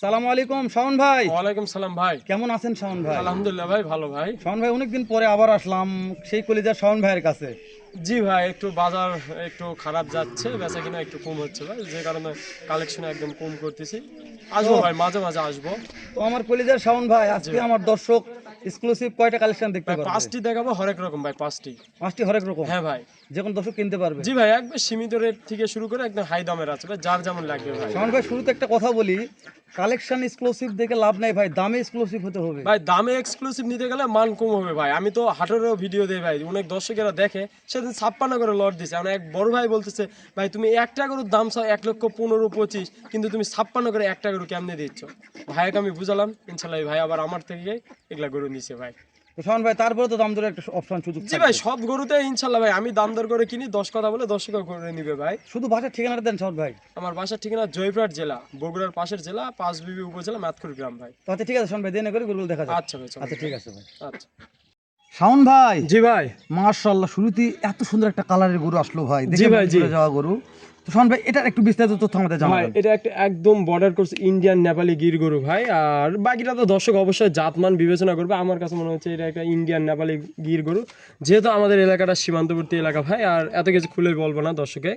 সালাম আলাইকুম শাওন ভাই। ওয়ালাইকুম সালাম ভাই। কেমন আছেন শাওন ভাই? আলহামদুলিল্লাহ ভাই ভালো ভাই। শাওন ভাই অনেকদিন পরে আবার আসলাম সেই কলিজার শাওন ভাইয়ের কাছে। জি ভাই একটু বাজার একটু খারাপ যাচ্ছে বেচা কিনা একটু কম হচ্ছে ভাই যে কারণে কালেকশন একদম কম করতেছি। আসব ভাই মাঝে মাঝে আসব। তো আমার কলিজার শাওন ভাই আজকে আমার দর্শক এক্সক্লুসিভ কয়টা কালেকশন দেখতে পারবে? পাঁচটি দেখাবো হরেক রকম ভাই পাঁচটি। পাঁচটি হরেক রকম? হ্যাঁ ভাই। যে কোনো দর্শক কিনতে পারবে? জি ভাই একবার সীমিত রেট থেকে শুরু করে একদম হাই দামের আছে ভাই যার যেমন লাগবে ভাই। শাওন ভাই শুরুতে একটা কথা বলি কালেকশন এক্সক্লুসিভ দেখে লাভ নাই ভাই, দামে এক্সক্লুসিভ হতে হবে। ভাই, দামে এক্সক্লুসিভ নিতে গেলে মান কম হবে ভাই। আমি তো হাটেরও ভিডিও দেই ভাই, অনেক দর্শকেরা দেখে, সেদিন ছাপ্পান্ন করে লট দিছে। আমার এক বড় ভাই বলতেছে, ভাই, তুমি একটা গরুর দাম চাও এক লক্ষ পনেরো পঁচিশ, কিন্তু তুমি ছাপ্পান্ন করে একটা গরু কেমনে দিচ্ছ? ভাইকে আমি বুঝালাম ইনশাল্লাহ ভাই আবার আমার থেকে এগুলা গরু নিছে ভাই। তো ভাই তারপরে তো দাম একটা অপশন সুযোগ জি ভাই সব গরুতে ইনশাল্লাহ ভাই আমি দাম দর করে কিনি দশ কথা বলে দশ টাকা করে নিবে ভাই। শুধু বাসার ঠিকানাটা দেন ভাই। আমার বাসার ঠিকানা জয়পুরহাট জেলা বগুড়ার পাশের জেলা পাঁচবিবি উপজেলা মাতকুর গ্রাম ভাই। তো আচ্ছা ঠিক আছে ভাই দেনে করে গরুগুলো দেখা আচ্ছা ভাই আচ্ছা ঠিক আছে ভাই। আচ্ছা। শাওন ভাই জি ভাই। মার্শাল্লাহ শুরুতেই এত সুন্দর একটা কালারের গরু আসলো ভাই। জি ভাই, জি। যাওয়া গরু। তো শাওন ভাই এটার একটু বিস্তারিত তথ্য আমাদের ভাই জানাবেন এটা একটা একদম border cross Indian Nepali Gir গরু ভাই। আর বাকিটা তো দর্শক অবশ্যই জাতমান বিবেচনা করবে। আমার কাছে মনে হচ্ছে এটা একটা ইন্ডিয়ান নেপালি গির গরু। যেহেতু আমাদের এলাকাটা সীমান্তবর্তী এলাকা ভাই আর এত কিছু খুলে বলব না দর্শকে।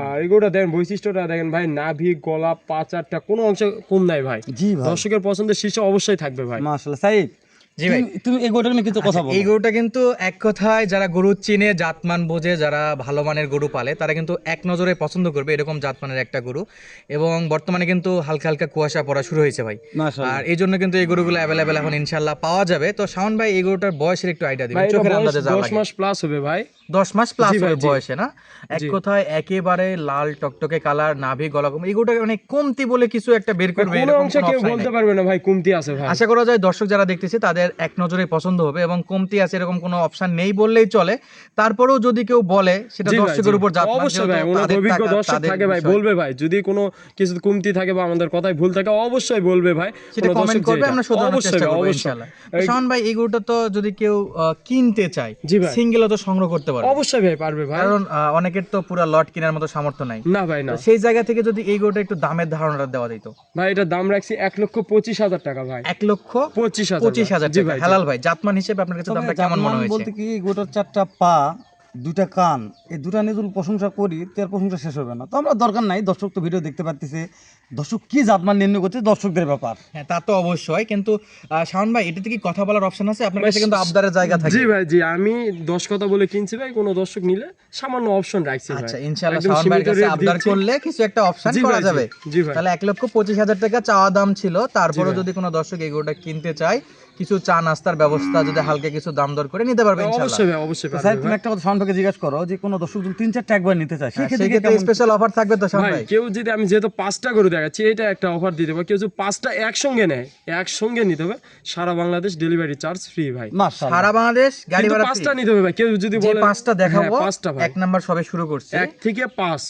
আর এই গরুটা দেখেন বৈশিষ্ট্যটা দেখেন ভাই নাভি গলা পাচারটা কোনো অংশে কম নাই ভাই। জি দর্শকের পছন্দের শীর্ষে অবশ্যই থাকবে ভাই। মার্শাল্লাহ সাইদ জি ভাই। তুমি- তুমি এই গরুটা নিয়ে কিছু কথা বলো। এই গরুটা কিন্তু এক কথায় যারা গরু চিনে জাতমান বোঝে যারা ভালো মানের গরু পালে তারা কিন্তু এক নজরে পছন্দ করবে এরকম জাতমানের একটা গরু। এবং বর্তমানে কিন্তু হালকা হালকা কুয়াশা পড়া শুরু হয়েছে ভাই। আর এই জন্য কিন্তু এই গরুগুলো অ্যাভেলেবেল এখন ইনশাল্লাহ পাওয়া যাবে। তো শাওন ভাই এই গরুটার বয়সের একটু আইডিয়া দিবেন চোখের আন্দাজে মাস প্লাস হবে ভাই। দশ মাস প্লাস বয়সে না? এক। কথায় একেবারে লাল টকটকে কালার নাভি গলাকম এই গরুটা মানে কমতি বলে কিছু একটা বের করবে কোনো অংশে কেউ বলতে পারবে না ভাই কমতি আছে ভাই। আশা করা যায় দর্শক যারা দেখতেছে তাদের এক নজরে পছন্দ হবে এবং কমতি আছে এরকম কোনো অপশন নেই বললেই চলে। তারপরেও যদি কেউ বলে সেটা দর্শকের উপর অবশ্যই ভাই অভিজ্ঞ দর্শক থাকে ভাই বলবে ভাই যদি কোনো কিছু কমতি থাকে বা আমাদের কথায় ভুল থাকে অবশ্যই বলবে ভাই সেটা কমেন্ট করবে আমরা শোধরানোর অবশ্যই চেষ্টা করব ইনশাআল্লাহ। শাওন ভাই এই গরুটা তো যদি কেউ কিনতে চায় সিঙ্গেলও তো সংগ্রহ করতে পারবে অবশ্যই ভাই পারবে ভাই। কারণ অনেকের তো পুরো লট কেনার মতো সামর্থ্য নাই। না ভাই না। সেই জায়গা থেকে যদি এই গরুটা একটু দামের ধারণাটা দেওয়া যেত ভাই এটা দাম রাখছি এক লক্ষ পঁচিশ হাজার টাকা ভাই। এক লক্ষ পঁচিশ হাজার পঁচিশ হাজার টাকা। হালাল ভাই জাতমান হিসেবে আপনার কাছে দামটা কেমন মনে হয়েছে? বলতে কি গোটার চারটা পা দুটা কান এই দুটা নিয়ে যদি প্রশংসা করি তার প্রশংসা শেষ হবে না। তো আমরা দরকার নাই দর্শক তো ভিডিও দেখতে পারতেছে। দর্শক কি জাতমান নির্ণয় করছে? দর্শকদের ব্যাপার। হ্যাঁ তা তো অবশ্যই। কিন্তু শাওন ভাই এটাতে কি কথা বলার অপশন আছে? আপনার কাছে কিন্তু আবদারের জায়গা থাকে। জি ভাই জি আমি দশ কথা বলে কিনছি ভাই কোনো দর্শক নিলে সামান্য অপশন রাখছি ভাই। আচ্ছা ইনশাআল্লাহ শাওন ভাইয়ের কাছে আবদার করলে কিছু একটা অপশন করা যাবে। জি ভাই। তাহলে এক লক্ষ পঁচিশ হাজার টাকা চাওয়া দাম ছিল। তারপরে যদি কোনো দর্শক এগুলোটা কিনতে চায় কিছু চা নাস্তার ব্যবস্থা যদি হালকা কিছু দাম দর করে নিতে পারবে ইনশাআল্লাহ। অবশ্যই ভাই অবশ্যই স্যার তুমি একটা কথা শাওনভাইকে জিজ্ঞাসা করো যে কোনো দর্শক যদি তিন চারটা একবার নিতে চায় হ্যাঁ, সেক্ষেত্রে স্পেশাল অফার থাকবে তো শাওন ভাই ভাই। কেউ যদি আমি যেহেতু পাঁচটা গরু দেখাচ্ছি এটা একটা অফার দিতে পারে কেউ যদি পাঁচটা একসঙ্গে নেয় একসঙ্গে নিতে হবে সারা বাংলাদেশ ডেলিভারি চার্জ ফ্রি ভাই। সারা বাংলাদেশ গাড়ি ভাড়া পাঁচটা নিতে হবে ভাই। কেউ যদি বলে পাঁচটা দেখাবো হ্যাঁ, পাঁচটা ভাই। এক নাম্বার সবে শুরু করছে। এক থেকে পাঁচ।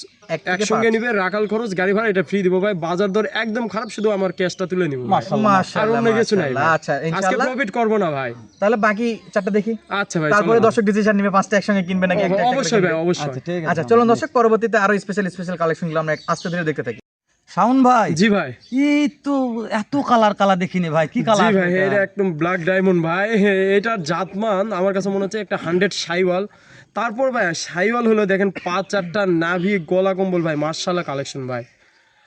একসঙ্গে নিবে রাখাল খরচ গাড়ি ভাড়া এটা ফ্রি দিব ভাই। বাজার দর একদম খারাপ শুধু আমার ক্যাশটা তুলে নিব। মাশাআল্লাহ আর অন্য কিছু নাই। আচ্ছা আজকে প্রফিট করব না ভাই। তাহলে বাকি চারটা দেখি। আচ্ছা ভাই তারপরে চলো। দর্শক ডিসিশন নিবে পাঁচটা একসঙ্গে কিনবে নাকি একটা অবশ্যই ভাই অবশ্যই। আচ্ছা ঠিক আছে। আচ্ছা চলুন দর্শক পরবর্তীতে আরও স্পেশাল স্পেশাল কালেকশনগুলো আমরা আস্তে ধীরে দেখতে থাকি। শাওন ভাই? জি ভাই। এই তো এত কালার কালার দেখিনি ভাই কি জি কালার ভাই এটা একদম ব্ল্যাক ডায়মন্ড ভাই এটার জাতমান আমার কাছে মনে হচ্ছে একটা হান্ড্রেড সাইওয়াল। তারপর ভাই সাইওয়াল হলো দেখেন পাঁচ চারটা নাভি গলা কম্বল ভাই মার্শাল্লাহ কালেকশন ভাই।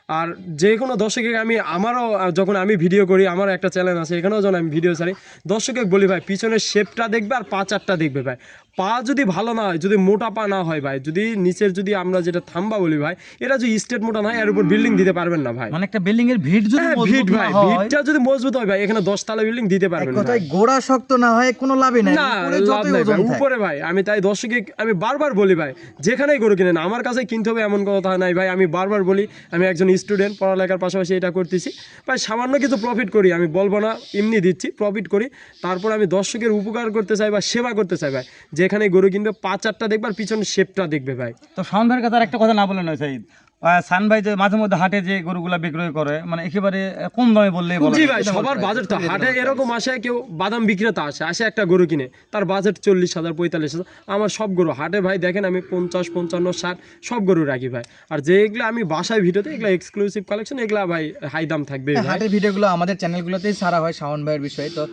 আর যে কোনো দর্শকে আমি আমারও যখন আমি ভিডিও করি আমারও একটা চ্যানেল আছে এখানেও যখন আমি ভিডিও ছাড়ি দর্শকে বলি ভাই পিছনের শেপটা দেখবে আর পা চারটা দেখবে ভাই। পা যদি ভালো না হয় যদি মোটা পা না হয় ভাই যদি নিচের যদি আমরা যেটা থাম্বা বলি ভাই এটা যদি স্টেট মোটা না হয় এর উপর বিল্ডিং দিতে পারবেন না ভাই। মানে একটা বিল্ডিং এর ভিড় যদি হ্যাঁ, মজবুত ভিট ভাই হয় ভিটটা যদি মজবুত হয় ভাই এখানে দশতলা বিল্ডিং দিতে পারবেন না কথায় গোড়া শক্ত না হয় কোনো লাভই নাই না উপরে লাভ যতই নাই ওজন ভাই উপরে ভাই আমি তাই দর্শকে আমি বারবার বলি ভাই যেখানেই গরু কিনেন আমার কাছে কিনতে হবে এমন কথা নাই ভাই আমি বারবার বলি আমি একজন স্টুডেন্ট পড়ালেখার পাশাপাশি এটা করতেছি। প্রায় সামান্য কিছু প্রফিট করি, আমি বলব না, এমনি দিচ্ছি প্রফিট করি। তারপর আমি দর্শকের উপকার করতে চাই বা সেবা করতে চাই ভাই। যেখানে গরু কিনবে, পাঁচ চারটা দেখবে আর পিছনে শেপটা দেখবে ভাই। তো সন্ধ্যার কথা একটা কথা না বলে নয়, সাইদ। আহ, সান ভাই যে মাঝে মধ্যে হাটে যে গরুগুলা বিক্রয় করে মানে একেবারে কম দামে বললেই বলা জি ভাই সবার বাজেট তো হাটে এরকম আসে কেউ বাদাম বিক্রেতা আসে আসে একটা গরু কিনে তার বাজেট চল্লিশ হাজার পঁয়তাল্লিশ হাজার। আমার সব গরু হাটে ভাই দেখেন আমি পঞ্চাশ পঞ্চান্ন ষাট সব গরু রাখি ভাই। আর যেগুলো আমি বাসায় ভিডিওতে এগুলো এক্সক্লুসিভ কালেকশন এগুলা ভাই হাই দাম থাকবে ভাই। হাটের ভিডিওগুলো আমাদের চ্যানেলগুলোতেই সারা হয় শাওন ভাইয়ের বিষয়ে। তো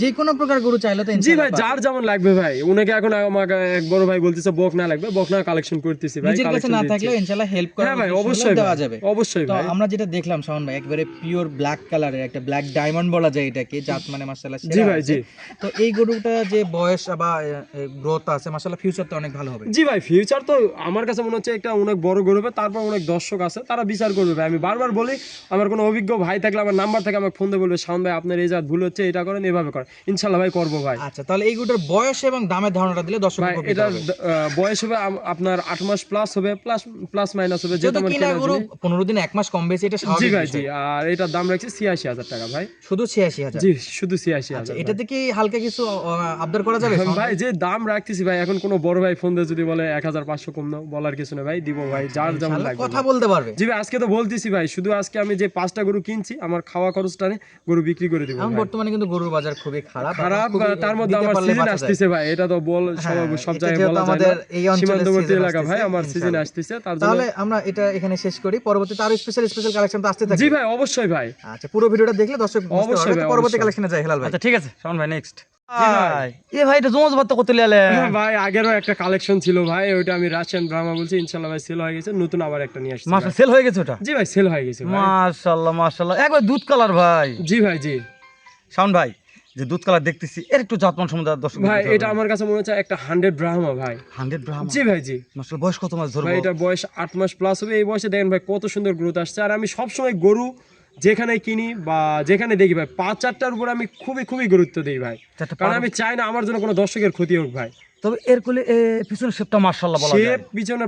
যে কোনো প্রকার গরু চাইলে তো জি ভাই যার যেমন লাগবে ভাই। উনাকে এখন আমাকে এক বড় ভাই বলতেছে বক না লাগবে বক না কালেকশন করতেছি ভাই collection না। থাকলেও ইনশাআল্লাহ হেল্প করা হ্যাঁ ভাই অবশ্যই দেওয়া যাবে। অবশ্যই তো আমরা যেটা দেখলাম শাওন ভাই একবারে পিওর ব্ল্যাক কালারের একটা ব্ল্যাক ডায়মন্ড বলা যায় এটাকে জাত মানে মাশাআল্লাহ জি ভাই জি। তো এই গরুটা যে বয়স বা গ্রোথ আছে মাশাআল্লাহ ফিউচারটা অনেক ভালো হবে। জি ভাই ফিউচার তো আমার কাছে মনে হচ্ছে একটা অনেক বড় গরু হবে তারপর অনেক দর্শক আছে তারা বিচার করবে ভাই। আমি বারবার বলি আমার কোনো অভিজ্ঞ ভাই থাকলে আমার নাম্বার থেকে আমাকে ফোন দিয়ে বলবে শাওন ভাই আপনার এই জাত ভুল হচ্ছে এটা করেন এভাবে করেন। ইনশাল্লাহ ভাই করব ভাই। আচ্ছা তাহলে এই গরুটার বয়স এবং দামের ধারণাটা দিলে দর্শক এটার বয়স হবে আপনার আট মাস প্লাস হবে প্লাস প্লাস মাইনাস হবে যেটা যেহেতু কিনা গরু পনেরো দিন এক মাস কম বেশি এটা স্বাভাবিক ভাই জি আর এটার দাম রাখছি ছিয়াশি হাজার টাকা ভাই। শুধু ছিয়াশি হাজার? জি শুধু ছিয়াশি আচ্ছা হাজার এটাতে কি হালকা কিছু আবদার করা যাবে? ভাই যে দাম রাখতেছি ভাই এখন কোনো বড় ভাই ফোন দিয়ে যদি বলে এক হাজার পাঁচশো কম নাও বলার কিছু না ভাই দিব ভাই যার যেমন লাগবে কথা বলতে পারবে। জি ভাই আজকে তো বলতেছি ভাই শুধু আজকে আমি যে পাঁচটা গরু কিনছি আমার খাওয়া খরচটা নিয়ে গরু বিক্রি করে দিব এখন বর্তমানে কিন্তু গরুর বাজার খুবই খারাপ খারাপ তার মধ্যে আমার সিজন আসতেছে ভাই এটা তো বল সব হ্যাঁ, সব জায়গায় বলা যায় আমাদের এই সীমান্তবর্তী এলাকা ভাই আমার সিজন আসতেছে তার জন্য তাহলে আমরা এটা এখানে শেষ করি। পরবর্তীতে আরও স্পেশাল স্পেশাল কালেকশন তো আসতে থাকে জি ভাই অবশ্যই ভাই। আচ্ছা পুরো ভিডিওটা দেখলে দর্শক অবশ্যই পরবর্তী কালেকশনে যাই হেলাল ভাই। আচ্ছা ঠিক আছে শাওন ভাই নেক্সট জি ভাই। এ ভাই এটা জমজ বার্তা করতে লিয়ালে ভাই আগেরও একটা কালেকশন ছিল ভাই ওইটা আমি রাশিয়ান ব্রাহ্মা বলছি ইনশাল্লাহ ভাই সেল হয়ে গেছে নতুন আবার একটা নিয়ে আসছি সেল হয়ে গেছে ওটা? জি ভাই সেল হয়ে গেছে ভাই। মাশাআল্লাহ মাশাআল্লাহ একবার দুধ কালার ভাই। জি ভাই জি। শাওন ভাই যে দুধ কালার দেখতেছি এর একটু জাতমান সম্বন্ধে দর্শক ভাই এটা আমার কাছে মনে হচ্ছে একটা হান্ড্রেড ব্রাহ্মা ভাই। হান্ড্রেড ব্রাহ্মা জি ভাই জি। মাসের বয়স কত মাস? ধরবো। ভাই এটা বয়স আট মাস প্লাস হবে। এই বয়সে দেখেন ভাই কত সুন্দর গ্রোথ আসছে। আর আমি সবসময় গরু যেখানে কিনি বা যেখানে দেখি ভাই পাঁচ চারটার উপর আমি খুবই খুবই গুরুত্ব দিই ভাই। কারণ আমি চাই না আমার জন্য কোনো দর্শকের ক্ষতি হোক ভাই। তবে এর কোলে পিছনের শেপটা মার্শাল্লাহ বলা পিছনে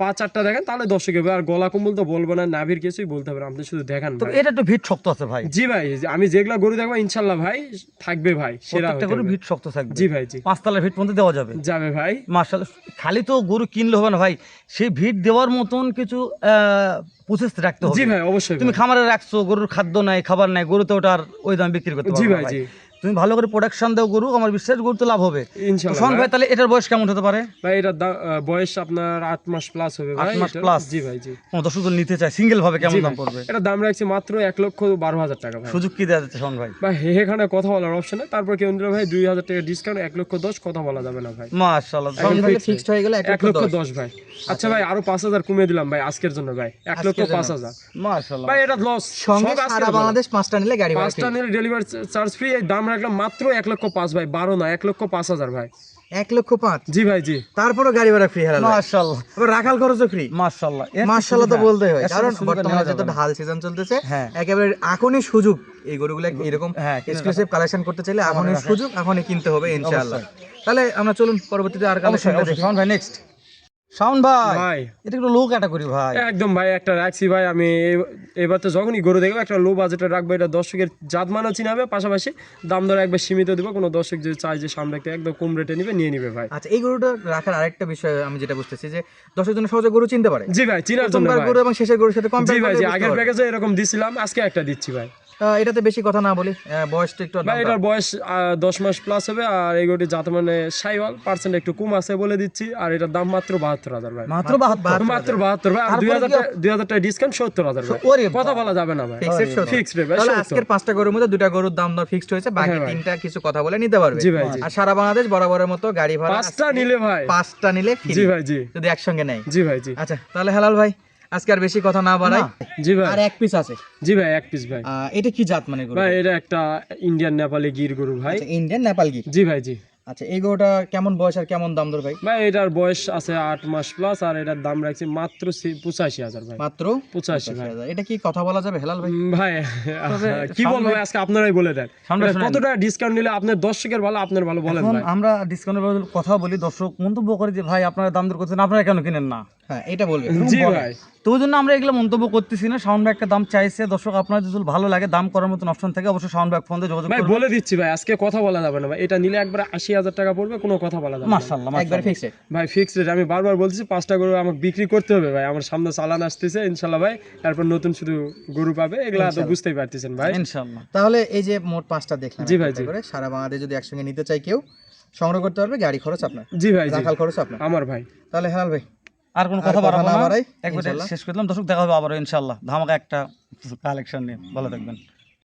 পা চারটা দেখেন তাহলে দর্শক হবে আর গলা কম্বল তো বলব না নাভির কিছুই বলতে হবে আপনি শুধু দেখান তবে এটা একটু ভিট শক্ত আছে ভাই। জি ভাই আমি যেগুলা গরু দেখব ইনশাল্লাহ ভাই থাকবে ভাই সেরা প্রত্যেকটা গরু। ভিট শক্ত থাকবে। জি ভাই জি। পাঁচতলার ভিট পর্যন্ত দেওয়া যাবে। যাবে ভাই। মার্শাল্লাহ খালি তো গরু কিনলে হবে না ভাই সেই ভিট দেওয়ার মতন কিছু প্রসেস রাখতে হবে। জি ভাই অবশ্যই তুমি। খামারে রাখছো গরুর খাদ্য নাই খাবার নাই গরু তো ওটার ওই দাম বিক্রি করতে জি ভাই। জি। তুমি ভালো করে প্রোডাকশন দাও গরু আমার বিশ্বাস গরু তো লাভ হবে। শোন ভাই। তাহলে এটার বয়স কেমন হতে পারে? ভাই এটা বয়স আপনার আট মাস প্লাস হবে ভাই আট মাস এটার। plus? জি ভাই জি। দর্শক নিতে চায় সিঙ্গেল ভাবে কেমন দাম পড়বে? এটা দাম রাখছি মাত্র এক লক্ষ বারো হাজার টাকা ভাই। সুযোগ কি দেওয়া যাচ্ছে শোন ভাই? ভাই এখানে কথা বলার অপশন নেই। তারপর কেউ নিলে ভাই দুই হাজার টাকা ডিসকাউন্ট এক লক্ষ দশ কথা বলা যাবে না ভাই। মাশাআল্লাহ শোন ভাই। ফিক্সড হয়ে গেলে এক লক্ষ দশ ভাই। আচ্ছা ভাই আরও পাঁচ হাজার কমিয়ে দিলাম ভাই আজকের জন্য ভাই। এক লক্ষ আজকের পাঁচ। হাজার। মাশাআল্লাহ। ভাই এটা লস সঙ্গে সারা বাংলাদেশ পাঁচটা নিলে গাড়ি পাঁচটা নিলে ডেলিভারি চার্জ ফ্রি এই দাম রাখলাম মাত্র এক লক্ষ পাঁচ ভাই বারো না এক লক্ষ পাঁচ হাজার ভাই। এক লক্ষ পাঁচ? জি ভাই জি। তারপরও গাড়ি ভাড়া ফ্রি ভাই। মাশাআল্লাহ রাখাল খরচও ফ্রি মাশাআল্লাহ এর মার্শাল্লাহ তো বলতেই হয়। কারণ বর্তমানে যত ঢাল সিজন চলতেছে হ্যাঁ। একেবারে এখনই সুযোগ। এই গরুগুলো এরকম হ্যাঁ, এক্সক্লুসিভ কালেকশন করতে চাইলে এখনই সুযোগ এখনই কিনতে হবে ইনশাআল্লাহ। তাহলে আমরা চলুন পরবর্তীতে আর কালেকশন শাওন ভাই নেক্সট শাওন ভাই ভাই। এটা একটু লো ক্যাটাগরি ভাই। একদম ভাই একটা রাখছি ভাই আমি এবার তো যখনই গরু দেখব একটা লো বাজেটে রাখব এটা দর্শকের জাত মানও চিনাবে পাশাপাশি দাম দর একবার সীমিত দিব কোনো দর্শক যদি চাই যে সামনে একটা একদম কম রেটে নিবে নিয়ে নিবে ভাই। আচ্ছা এই গরুটা রাখার আরেকটা বিষয় আমি যেটা বুঝতেছি যে দর্শক সহজে গরু চিনতে পারে। জি ভাই চিনার জন্য প্রথমবার গরু এবং শেষের গরুর সাথে জি ভাই আগের প্যাকেজে এরকম দিছিলাম আজকে একটা দিচ্ছি ভাই। এটাতে বেশি কথা না বলি বয়সটা একটু ভাই এটার বয়স দশ মাস প্লাস হবে আর এই গরুটি জাত মানে সাইওয়াল পার্সেন্ট একটু কম আছে বলে দিচ্ছি আর এটার দাম মাত্র বাহাত্তর হাজার ভাই। মাত্র বাহাত্তর মাত্র বাহাত্তর ভাই আর দুই হাজার টাকা দুই হাজার টাকা ডিসকাউন্ট সত্তর হাজার ভাই। কথা বলা যাবে না ভাই। ফিক্সড রে ভাই তাহলে আজকের পাঁচটা গরুর মধ্যে দুটা গরুর দাম দর ফিক্সড হয়েছে বাকি হ্যাঁ তিনটা কিছু কথা বলে নিতে পারবে। জি ভাই। আর সারা বাংলাদেশ বরাবরের মতো গাড়ি ভাড়া পাঁচটা নিলে ভাই। পাঁচটা নিলে জি ভাই জি। যদি একসঙ্গে নেয়। জি ভাই জি। আচ্ছা তাহলে হেলাল ভাই আজকে আর বেশি কথা না বাড়াই জি ভাই। আর এক পিস আছে। জি ভাই এক পিস ভাই। এটা কি জাত মানে গরু? ভাই এটা একটা ইন্ডিয়ান নেপালি গির গরু ভাই। ইন্ডিয়ান নেপাল গি জি ভাই জি। আচ্ছা এই গরুটা কেমন বয়স আর কেমন দাম দর ভাই? ভাই এটার বয়স আছে আট মাস প্লাস আর এটার দাম রাখছি মাত্র পঁচাশি হাজার ভাই। মাত্র পঁচাশি ভাই। এটা কি কথা বলা যাবে হেলাল ভাই? ভাই কি বলব ভাই, আজকে আপনারাই বলে দেন। সামনে এটা শুনেন। কত টাকা ডিসকাউন্ট নিলে আপনার দর্শকের ভালো আপনার ভালো বলেন আমরা ডিসকাউন্টের কথা বলি দর্শক মন্তব্য করে যে ভাই আপনারা দাম দর করছেন আপনারা কেন কিনেন না? হ্যাঁ এটা বলবে। জি ভাই। তো ওই জন্য আমরা এগুলো মন্তব্য করতেছি না। সাউন্ড ব্যাগটা দাম চাইছে। দর্শক আপনার যদি ভালো লাগে দাম করার মতন অপশন থাকে অবশ্যই সাউন্ড ব্যাগ ফোন দিয়ে যোগাযোগ ভাই বলে দিচ্ছি ভাই আজকে কথা বলা যাবে না ভাই। এটা নিলে একবার আশি হাজার টাকা পড়বে কোনো কথা বলা যাবে না। মাশাআল্লাহ একবার ভাই রেট আমি বারবার বলছি পাঁচটা গরু আমাকে বিক্রি করতে হবে ভাই। আমার সামনে চালান আসতেছে ইনশাল্লাহ ভাই। তারপর নতুন শুধু গরু পাবে এগুলা তো বুঝতেই পারতেছেন ভাই। ইনশাআল্লাহ। তাহলে এই যে মোট পাঁচটা দেখলাম জি ভাই, জি। করে সারা বাংলাদেশ যদি একসঙ্গে নিতে চাই কেউ সংগ্রহ করতে পারবে গাড়ি খরচ আপনার জি ভাই রাখাল খরচ আপনার। আমার ভাই। তাহলে হেলাল ভাই আর কোনো কথা বাড়াবো না। একবারে। শেষ করলাম দর্শক দেখা হবে আবার ইনশাল্লাহ। ধামাকা একটা কালেকশন নিয়ে। ভালো থাকবেন।